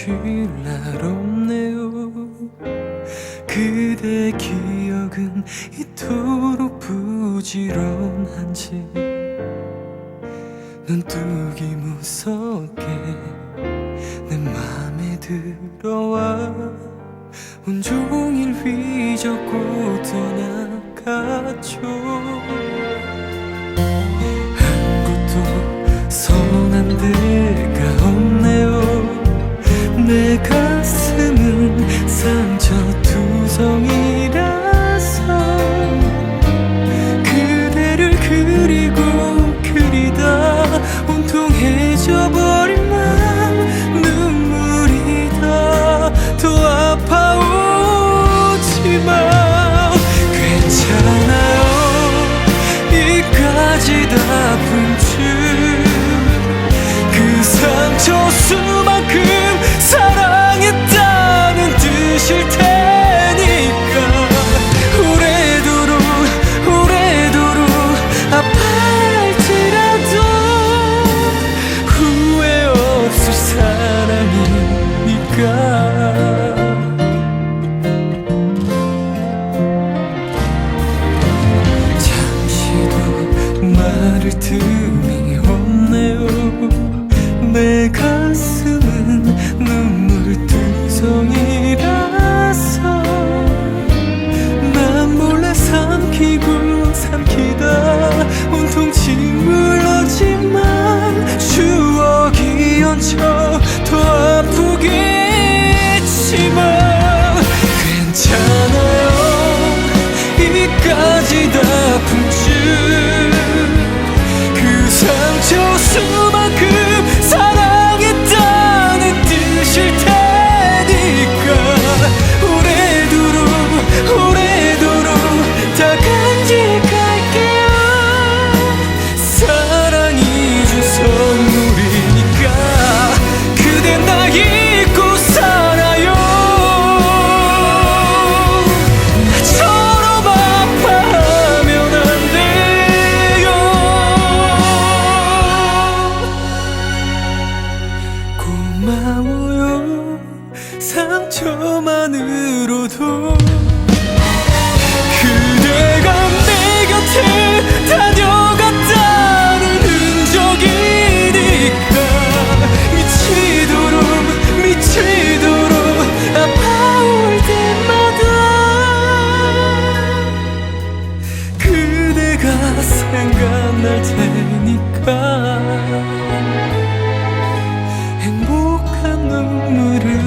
신라롭네요. 그대 기억은 이토록 부지런한지 눈뜨기 무섭게 내 맘에 들어와 온종일 휘젓고 떠나가죠. 저만으로도 그대가 내 곁에 다녀갔다는 흔적이니까 미치도록 미치도록 아파올 때마다 그대가 생각날 테니까. 행복한 눈물을